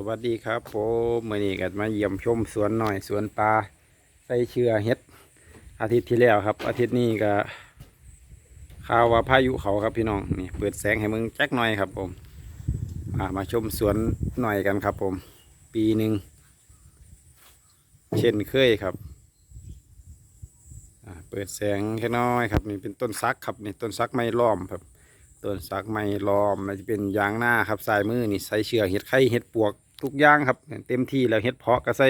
สวัสดีครับผมมื่อนี้ก็มาเยี่ยมชมสวนหน่อยสวนปลาใส่เชือเฮ็ด อาทิตย์ที่แล้วครับ อาทิตย์นี้ก็ข่าวว่าพายุเขาครับพี่น้องนี่เปิดแสงให้มึงแจ็คหน่อยครับผมอ่ามาชมสวนหน่อยกันครับผม ปีหนึ่งเช่นเคยครับเปิดแสงแค่น้อยครับนี่เป็นต้นซักครับนี่ต้นซักไม้ล้อมครับต้นสักไม้ล้อมมันจะเป็นยางหน้าครับสายมือนี่ใส่เชือกเห็ดไข่เห็ดปวก ทุกอย่างครับ เต็มที่แล้วเห็ดเพาะก็ใส่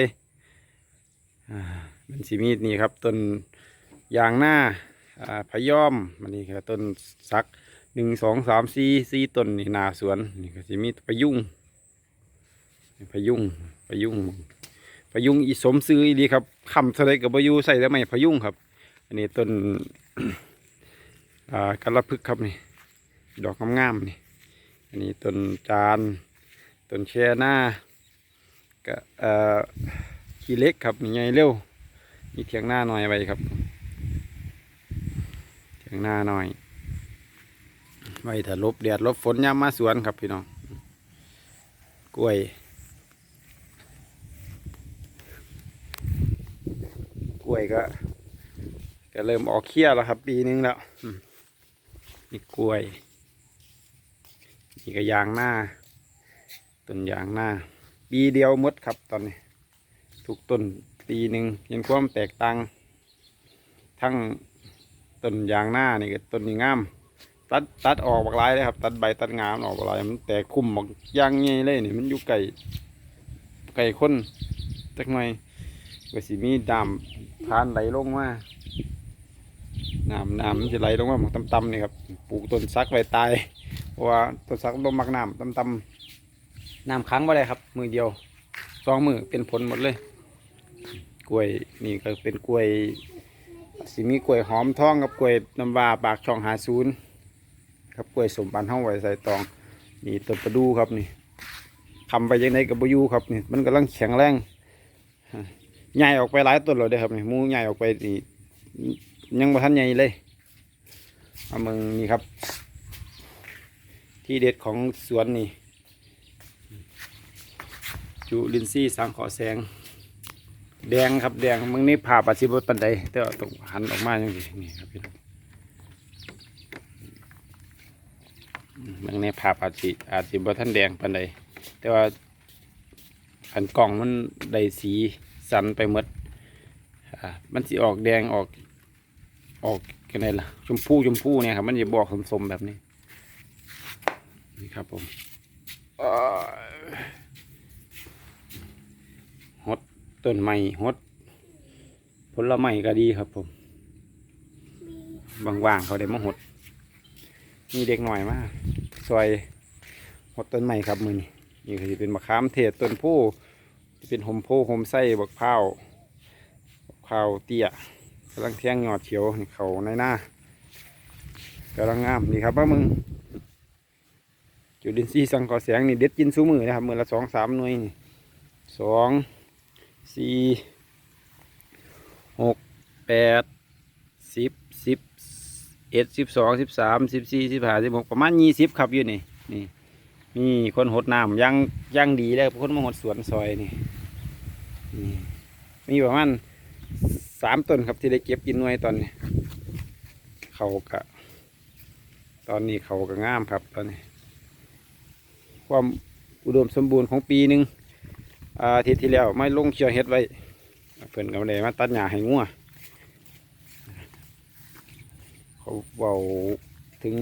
มันสีมีดนี่ครับต้นยางหน้าพะยอมมันนี่ครับต้นสักหนึ่งสองสามสี่สี่ต้นนี่หนาสวนนี่ก็สีมีดพยุงพยุงพยุงพยุงอีสมซื้ออีดีครับคำเท่าไรกับบอยูใส่แล้วไม่พยุงครับ อันนี้ต้นกระพึกครับนี่ดอกงามๆนี่ อันนี้ต้นจาน ต้นแช่หน้าก็เอ่อขี้เล็กครับนี่ไงเร็วมีเทียงหน้าหน่อยไว้ครับเทียงหน้าหน่อยไว้ถ้าลบแดดลบฝนย่ำมาสวนครับพี่น้องกล้วยกล้วยก็ก็เริ่มออกเขี้ยแล้วครับ ปีนึงแล้วนี่กล้วยนี่ก็ยางหน้า ต้นยางหน้า ปีเดียวมดครับตอนนี้ ทุกต้นปีหนึ่งเห็นความแตกต่าง ทั้งต้นยางหน้านี่ก็ต้นนี่งาม ตัดตัดออกบักหลายเลยครับ ตัดใบตัดงามออกบักหลายมันแตกคุ้มบักยางใหญ่เลยนี่มันอยู่ไก่ไก่ข้นจักหน่อยก็สิมีดำทานไหลลงมาน้ำน้ำมันจะไหลลงมาหมกต่ำๆนี่ครับ ปลูกต้นซักไว้ตาย เพราะว่าต้นสักลมมักน้ำตำตำๆ น้ำค้างไ่ได้ครับ มือเดียวสองมือเป็นผลหมดเลย กล้วยนี่ก็เป็นกล้วยสิมีกล้วยหอมท้องกับกล้วยน้ำว้าปากช่องหาศูนย์ครับกล้วยสมบันห้องไว้ใส่ตองนี่ต้นประดูครับนี่ทำไปยังไงกับบอยูครับนี่มันกำลังแข็งแรงใหญ่ออกไปหลายต้นเลยเด้ครับนี่มูใหญ่ออกไปนี่ยังบ่ทันใหญ่เลยเอามึงนี่ครับ ที่เด็ดของสวนนี่ จุลินทรีย์สังขอแสง แดงครับแดงมึงนี่ผ่าปัดสิบปันใดแต่ว่าต้องหันออกมาอย่างนี้นี่ครับพี่น้องมึงนี่ผ่าปัดสิอาจสิบท่านแดงปันใดแต่ว่าอันกล่องมันได้สีสันไปหมดมันสิออกแดงออกออกกันไงล่ะชมพูชมพูเนี่ยครับมันจะบอกสมๆแบบนี้นี่ครับผมอ้ายฮด ต้นไม้ฮดผลไม้ก็ดีครับผมว่างๆเขาได้มาหดมีเด็กหน่อยมากซอยหดต้นไม้ครับมือนี่นี่ก็จะเป็นมะขามเทศต้นผู้เป็นหมโพหมไส้บักพร้าวบักพร้าวเตี้ยกำลังเที่ยงหยอดเขียวเขาในหน้ากำลังงามนี่ครับว่ามึงจุลินทรีย์สังเคราะห์แสงนี่เด็ดกินสูมือนะครับมือละสองสามหน่วยสอง สี่หกแปดสิบสิบเอ็ดสิบสองสิบสามสิบสี่สิบห้าสิบหกประมาณยี่สิบครับอยู่นี่นี่มีคนหดน้ำยังยังดีเลยคนมาหดสวนซอยนี่นี่มีประมาณสามต้นครับที่ได้เก็บกินหน่วยตอนนี้เขากะตอนนี้เขากะงามครับตอนนี้ ความอุดมสมบูรณ์ของปีหนึ่ง อาทิตย์ที่แล้วไม่ลงเชียร์เฮ็ดไว้เพิ่นก็เลยมาตัดหญ้าให้งัวเขาเบาถึง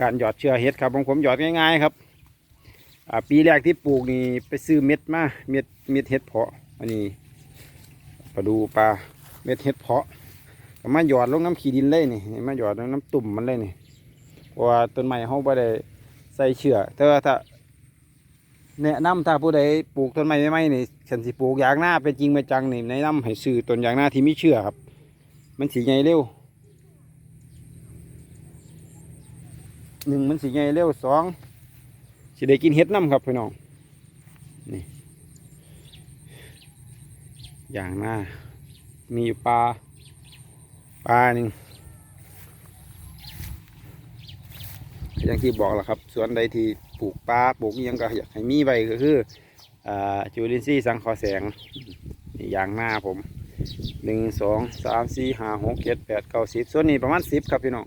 การหยอดเชื้อเฮ็ดครับของผมหยอดง่ายๆครับปีแรกที่ปลูกนี่ไปซื้อเม็ดมาเม็ดเม็ดเห็ดเพาะอันนี้ปลาดูปลาเม็ดเห็ดเพาะมาหยอดลงน้ำขี้ดินเลยนี่มาหยอดลงน้ำตุ่มมันเลยนี่เพราะว่าต้นไม้เขาไ่ได้ใส่เชือกแต่ว่าถ้า แนะนำถ้าผู้ใดปลูกต้นไม้ใหม่นี่ฉันสิปลูกยางหน้าเป็นจริงเป็นจังนี่แนะนำให้ซื้อต้นยางหน้าที่มีเชื่อครับ มันสีใหญ่เร็วหนึ่งมันสีใหญ่เร็วสองสิได้กินเห็ดน้ำครับพี่น้องนี่ยางหน้ามีอยู่ปลาปลาหนึ่งอย่างที่บอกแหละครับสวนใดที่ ปลูกปลาปลูกยังก็อยากให้มีไว้ก็คืออ่าจุลินทรีย์สังเคราะห์แสงอย่างหน้าผมหนึ่งสองสามสี่ห้าหกเจ็ดแปดเก้าสิบส่วนนี้ประมาณสิบครับพี่น้อง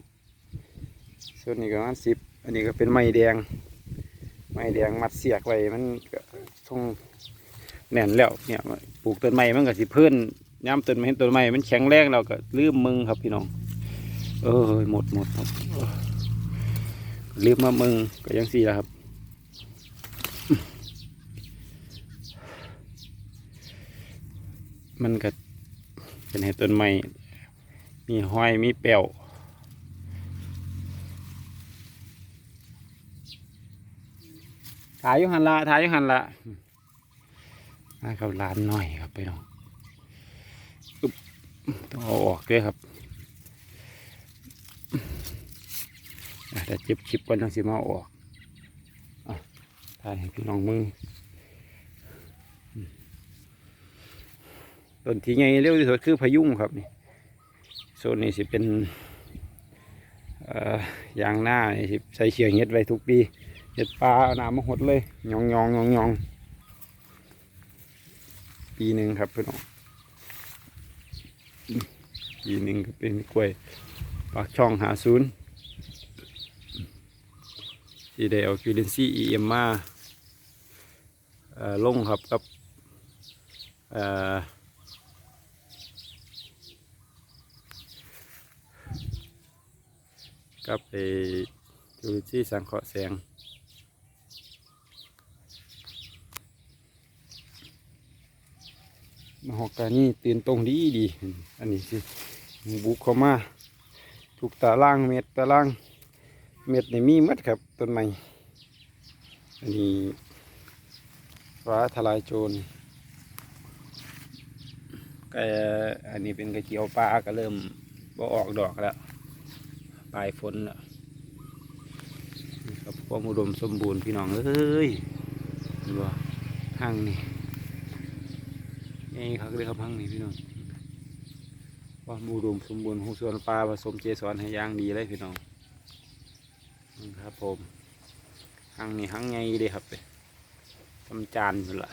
ส่วนนี้ก็ประมาณสิบอันนี้ก็เป็นไม้แดง ไม้แดงมัดเสียกไว้มันก็ต้องแน่นแล้วเนี่ยปลูกต้นไม้มันก็สิเพิ่นย้ำต้นไม้ต้นไม้มันแข็งแรงเราก็ลืมมึงครับพี่น้อง เออหมดหมดหมดลืมมามึงก็ยังสี่แล้วครับ มันก็เป็นให้ต้นไม้มีห้อยมีแป้วถ่ายอยุหันละถ่ายอยุหันละมาครับร้านหน่อยครับไปน้องต้องเอาออกด้วยครับแต่จ็บชิบก่อนทั้งสิมาออก ถ่ายให้พี่น้องมึงอืมต้นที่ไงเร็วที่สุดคือพายุงครับนี่โซนนี้สิเป็นยางหน้านี่สิใส่เชือกเห็ดไว้ทุกปีเห็ดปลาเอาน้ำมาหดเลยยองยองยองยองปีหนึ่งครับพี่น้องปีหนึ่งก็เป็นกล้วยปากช่องหาศูนย์ที่ได้เอาคิวเลนซี่เอ็มมา ลงครับกับกับไอคิวเลนซี่สังเคราะห์แสงมหอกกานี่ตื่นตรงดีดี อันนี้สิบุกเข้ามาทุกตารางเมตรตาราง เม็ดนี่มีมัดครับต้นไม้อันนี้ ฟ้าทลายโจรก็อันนี้เป็นกระเจียวปลาก็เริ่มบ่ออกดอกแล้วปลายฝนแล้วครับความอุดมสมบูรณ์พี่น้องเอ้ยดูว่าห้างนี่นี่เขาเรียกครับห้างนี่พี่น้องความอุดมสมบูรณ์ของสวนปลาผสมเจสรให้อยางดีเลยพี่น้องครับผมหังนี่หังไงเลยครับ ทำจานอยู่ละ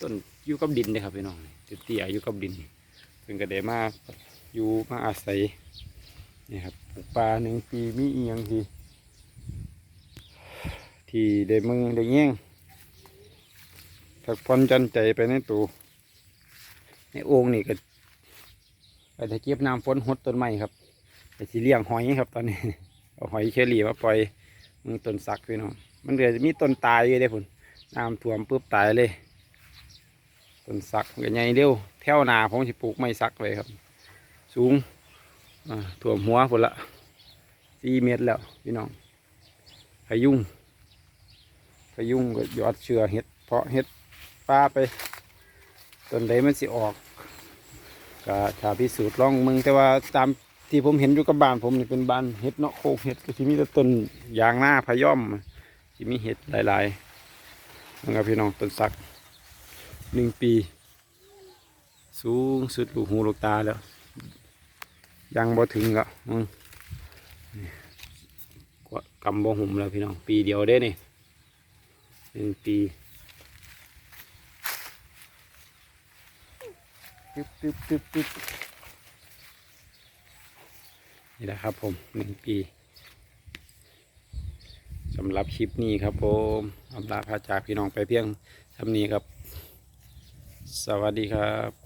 ต้นอยู่กับดินเลยครับพี่น้องเตี้ยอยู่กับดินเป็นกระเดมาอยู่มาอาศัยนี่ครับปลูกปลาหนึ่งปีมีอียงทีที่ได้มึงได้แย่งถักพอนจันใจไปในตูในโอ่งนี่ก็ไปตะเกียบน้ำฝนหดต้นไม้ครับไปสีเลี้ยงหอยครับตอนนี้เอาหอยเชอรี่มาปล่อยมึงต้นสักพี่น้อง มันเดี๋ยวจะมีต้นตายอยู่เด้พุ่นน้ำท่วมปุ๊บตายเลยต้นสักก็ใหญ่เร็วแถวนาผมจะปลูกไม้สักเลยครับ สูงท่วมหัวพุ่นละสี่เมตรแล้วพี่น้องพายุงพายุงก็ยอดเชือเห็ดเพาะเห็ดป้าไปต้นใดมันสิออกก็ถ้าพิสูจน์ลองมึงแต่ว่าตามที่ผมเห็นอยู่กับบ้านผมนี่เป็นบ้านเห็ดเนาะโคกเห็ดก็จะมีแต่ต้นยางหน้าพะย่อม จะมีเห็ดหลายๆนะครับพี่น้องต้นสักหนึ่งปี สูงสุดลูกหูลูกตาแล้ว ยังบ่ถึงก็มึงกกำบ่หุ่มแล้วพี่น้อง ปีเดียวได้นี่หนึ่งปีตึ๊บตึ๊บตึ๊บตึ๊บนี่แหละครับผมหนึ่งปี สำหรับคลิปนี้ครับผมอำลาพาจากพี่น้องไปเพียงทำนี้ครับ สวัสดีครับ